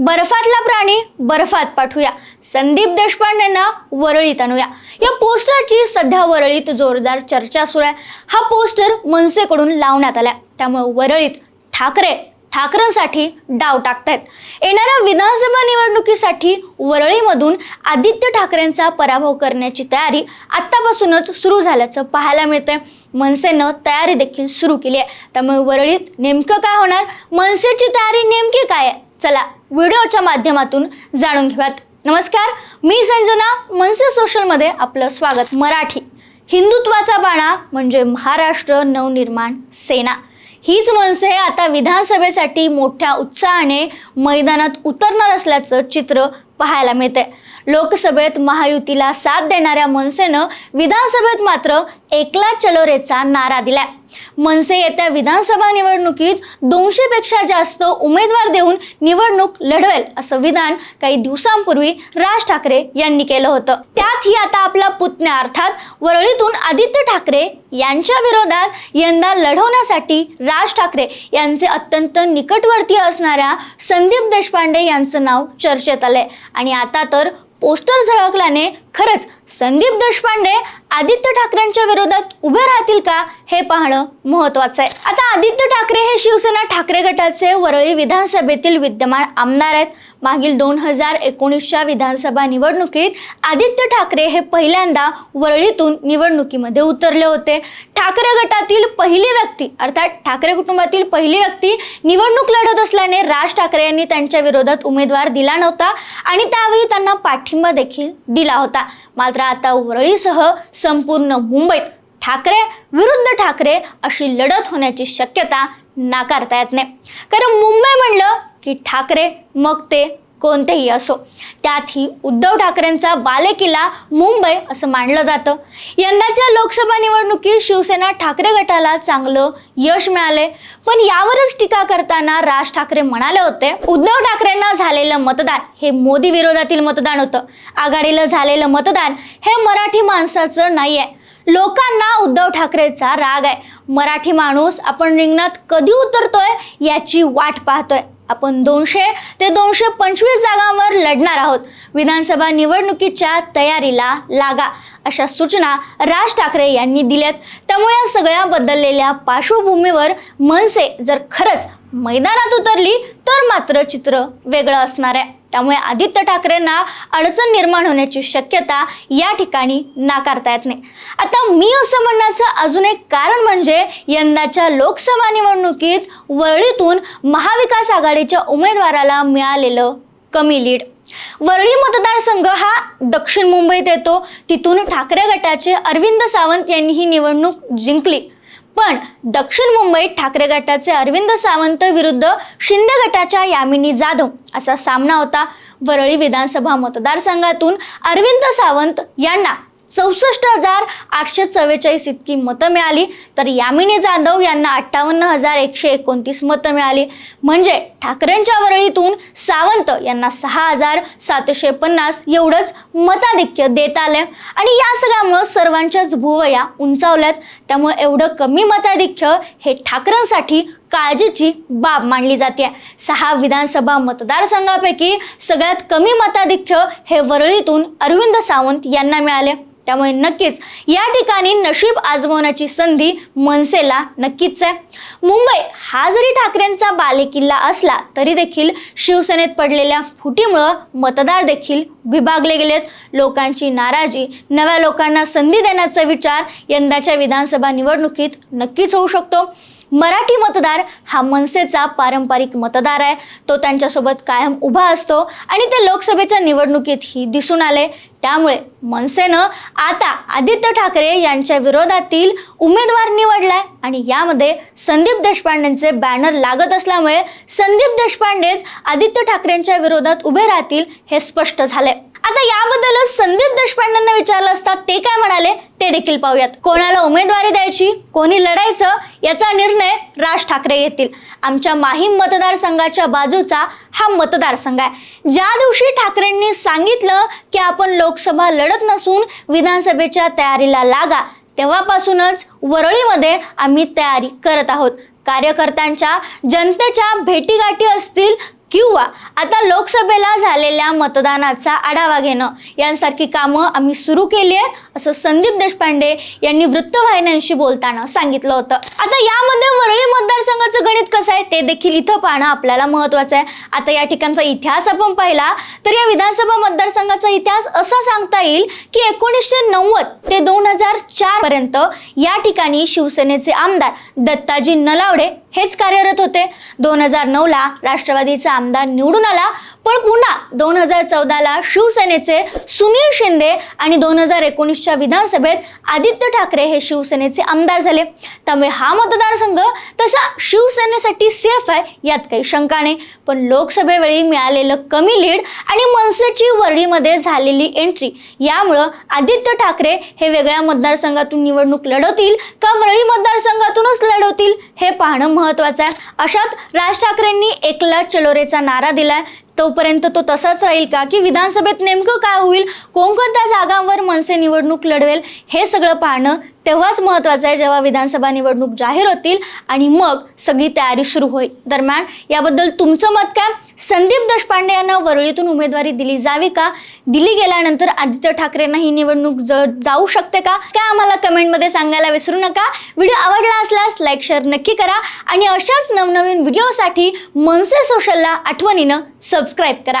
बर्फातला प्राणी बर्फात पाठवूया. संदीप देशपांडेंना वरळीत आणूया. या पोस्टरची सध्या वरळीत जोरदार चर्चा सुरू आहे. हा पोस्टर मनसेकडून लावण्यात आलाय. त्यामुळे वरळीत ठाकरे ठाकरेंसाठी डाव टाकतायत. येणाऱ्या विधानसभा निवडणुकीसाठी वरळीमधून आदित्य ठाकरेंचा पराभव करण्याची तयारी आत्तापासूनच सुरू झाल्याचं पाहायला मिळतंय. मनसेनं तयारी देखील सुरू केली आहे. त्यामुळे वरळीत नेमकं काय होणार? मनसेची तयारी नेमकी काय आहे? चला व्हिडिओच्या माध्यमातून जाणून घेऊयात. नमस्कार मी संजना मनसे सोशलमध्ये आपलं स्वागत. मराठी हिंदुत्वाचा बाणा म्हणजे महाराष्ट्र नवनिर्माण सेना. हीच मनसे आता विधानसभेसाठी मोठ्या उत्साहाने मैदानात उतरणार असल्याचं चित्र पाहायला मिळते लोकसभेत महायुतीला साथ देणाऱ्या मनसेनं विधानसभेत मात्र एकला चलोरेचा नारा दिलाय. मनसे येत्या विधानसभा निवडणुकीत दोनशे पेक्षा जास्त उमेदवार देऊन निवडणूक लढवेल असं विधान काही दिवसांपूर्वी राज ठाकरे यांनी केलं होतं. त्यातही आता आपला पुतण्या अर्थात वरळीतून आदित्य ठाकरे यांच्या विरोधात यंदा लढवण्यासाठी राज ठाकरे यांचे अत्यंत निकटवर्तीय असणाऱ्या संदीप देशपांडे यांचं नाव चर्चेत आलंय. आणि आता तर पोस्टर झळकल्याने खरंच संदीप देशपांडे आदित्य ठाकरेंच्या विरोधात उभे राहतील का हे पाहणं महत्वाचं आहे. आता आदित्य ठाकरे हे शिवसेना ठाकरे गटाचे वरळी विधानसभेतील विद्यमान आमदार आहेत. मागील दोन हजार एकोणीसच्या विधानसभा निवडणुकीत आदित्य ठाकरे हे पहिल्यांदा वरळीतून निवडणुकीमध्ये उतरले होते. ठाकरे गटातील पहिली व्यक्ती अर्थात ठाकरे कुटुंबातील पहिली व्यक्ती निवडणूक लढत असल्याने राज ठाकरे यांनी त्यांच्या विरोधात उमेदवार दिला नव्हता आणि त्यावेळी त्यांना पाठिंबा देखील दिला होता. मात्र आता वरळीसह संपूर्ण मुंबईत ठाकरे विरुद्ध ठाकरे अशी लढत होण्याची शक्यता नाकारता येत नाही. कारण मुंबई म्हणलं की ठाकरे मग ते कोणतेही असो. त्यातही उद्धव ठाकरेंचा बालेकिल्ला मुंबई असं मानलं जातं. यंदाच्या लोकसभा निवडणुकीत शिवसेना ठाकरे गटाला चांगलं यश मिळाले पण यावरच टीका करताना राज ठाकरे म्हणाले होते उद्धव ठाकरेंना झालेलं मतदान हे मोदी विरोधातील मतदान होतं. आघाडीला झालेलं मतदान हे मराठी माणसाचं नाही आहे लोकांना उद्धव ठाकरेचा राग आहे. मराठी माणूस आपण रिंगणात कधी उतरतोय याची वाट पाहतोय. आपण दोनशे ते दोनशे पंचवीस जागांवर लढणार आहोत. विधानसभा निवडणुकीच्या तयारीला लागा अशा सूचना राज ठाकरे यांनी दिल्यात. त्यामुळे या सगळ्या बदललेल्या पार्श्वभूमीवर मनसे जर खरंच मैदानात उतरली तर मात्र चित्र वेगळं असणार आहे. त्यामुळे आदित्य ठाकरेंना अडचण निर्माण होण्याची शक्यता या ठिकाणी नाकारता येत नाही. आता मी असं म्हणण्याचं अजून एक कारण म्हणजे यंदाच्या लोकसभा निवडणुकीत वरळीतून महाविकास आघाडीच्या उमेदवाराला मिळालेलं कमी लीड. वरळी मतदारसंघ हा दक्षिण मुंबईत येतो. तिथून ठाकरे गटाचे अरविंद सावंत यांनी ही निवडणूक जिंकली. पण दक्षिण मुंबईत ठाकरे गटाचे अरविंद सावंत विरुद्ध शिंदे गटाच्या यामिनी जाधव असा सामना होता. वरळी विधानसभा मतदारसंघातून अरविंद सावंत यांना चौसष्ट हजार आठशे चव्वेचाळीस इतकी मतं मिळाली. तर यामिनी जाधव यांना अठ्ठावन्न हजार एकशे एकोणतीस मतं मिळाली. म्हणजे ठाकरेंच्या वरळीतून सावंत यांना सहा हजार सातशे पन्नास एवढंच मताधिक्य देत आले. आणि या सगळ्यामुळं सर्वांच्याच भुवया उंचावल्यात. त्यामुळे एवढं कमी मताधिक्य हे ठाकरेंसाठी काळजीची बाब मानली जाते. सहा विधानसभा मतदारसंघापैकी सगळ्यात कमी मताधिक्य हे वरळीतून अरविंद सावंत यांना मिळाले. त्यामुळे नक्कीच या ठिकाणी नशीब आजमावण्याची संधी मनसेला नक्कीच आहे. मुंबई हा जरी ठाकरेंचा बालेकिल्ला असला तरी देखील शिवसेनेत पडलेल्या फुटीमुळं मतदार देखील विभागले गेलेत. लोकांची नाराजी नव्या लोकांना संधी देण्याचा विचार यंदाच्या विधानसभा निवडणुकीत नक्कीच होऊ शकतो. मराठी मतदार हा मनसेचा पारंपरिक मतदार आहे. तो त्यांच्यासोबत कायम उभा असतो आणि ते लोकसभेच्या निवडणुकीतही दिसून आले. त्यामुळे मनसेनं आता आदित्य ठाकरे यांच्या विरोधातील उमेदवार निवडलाय आणि यामध्ये संदीप देशपांडेंचे बॅनर लागत असल्यामुळे संदीप देशपांडेच आदित्य ठाकरेंच्या विरोधात उभे राहतील हे स्पष्ट झाले. आता याबद्दलच संदीप देशपांडेंना विचारलं असता ते काय म्हणाले ते देखील पाहूयात. कोणाला उमेदवारी द्यायची कोणी लढायचं याचा निर्णय राज ठाकरे घेतील. आमच्या माहीम मतदारसंघाच्या बाजूचा हा मतदारसंघ आहे. ज्या दिवशी ठाकरेंनी सांगितलं की आपण लोकसभा लढत नसून विधानसभेच्या तयारीला लागा तेव्हापासूनच वरळीमध्ये आम्ही तयारी करत आहोत. कार्यकर्त्यांच्या जनतेच्या भेटीगाठी असतील किंवा आता लोकसभेला झालेल्या मतदानाचा आढावा घेणं यांसारखी कामं आम्ही सुरू केली आहे असं संदीप देशपांडे यांनी वृत्तवाहिन्यांशी बोलताना सांगितलं होतं. आता यामध्ये वरळी मतदारसंघाचं गणित कसं आहे ते देखील इथं पाहणं आपल्याला महत्वाचं आहे. आता या ठिकाणचा इतिहास आपण पाहिला तर या विधानसभा मतदारसंघाचा इतिहास असा सांगता येईल की एकोणीसशे नव्वद ते दोन हजार चार पर्यंत या ठिकाणी शिवसेनेचे आमदार दत्ताजी नलावडे हेच कार्यरत होते. दोन हजार नऊला राष्ट्रवादीचा आमदार निवडून आला पण पुन्हा दोन हजार चौदाला शिवसेनेचे सुनील शिंदे आणि दोन हजार एकोणीसच्या विधानसभेत आदित्य ठाकरे हे शिवसेनेचे आमदार झाले. त्यामुळे हा मतदारसंघ तसा शिवसेनेसाठी सेफ आहे यात काही शंका नाही. पण लोकसभेवेळी मिळालेलं कमी लीड आणि मनसेची वर्डीमध्ये झालेली एंट्री यामुळं आदित्य ठाकरे हे वेगळ्या मतदारसंघातून निवडणूक लढवतील का वरळी मतदारसंघातूनच लढवतील हे पाहणं महत्वाचं आहे. अशात राज ठाकरेंनी एकला चलोरेचा नारा दिलाय. तोपर्यंत तो तसाच राहील का? की विधानसभेत नेमकं काय होईल? कोणकोणत्या जागांवर मनसे निवडणूक लढवेल? हे सगळं पाहणं तेव्हाच महत्त्वाचं आहे जेव्हा विधानसभा निवडणूक जाहीर होतील आणि मग सगळी तयारी सुरू होईल. दरम्यान याबद्दल तुमचं मत काय? संदीप देशपांडे यांना वरळीतून उमेदवारी दिली जावी का? दिली गेल्यानंतर आदित्य ठाकरेंना ही निवडणूक ज जाऊ शकते का? काय आम्हाला कमेंटमध्ये सांगायला विसरू नका. व्हिडिओ आवडला असल्यास लाईक शेअर नक्की करा आणि अशाच नवनवीन व्हिडिओसाठी मनसे सोशलला आठवणीनं सबस्क्राईब करा.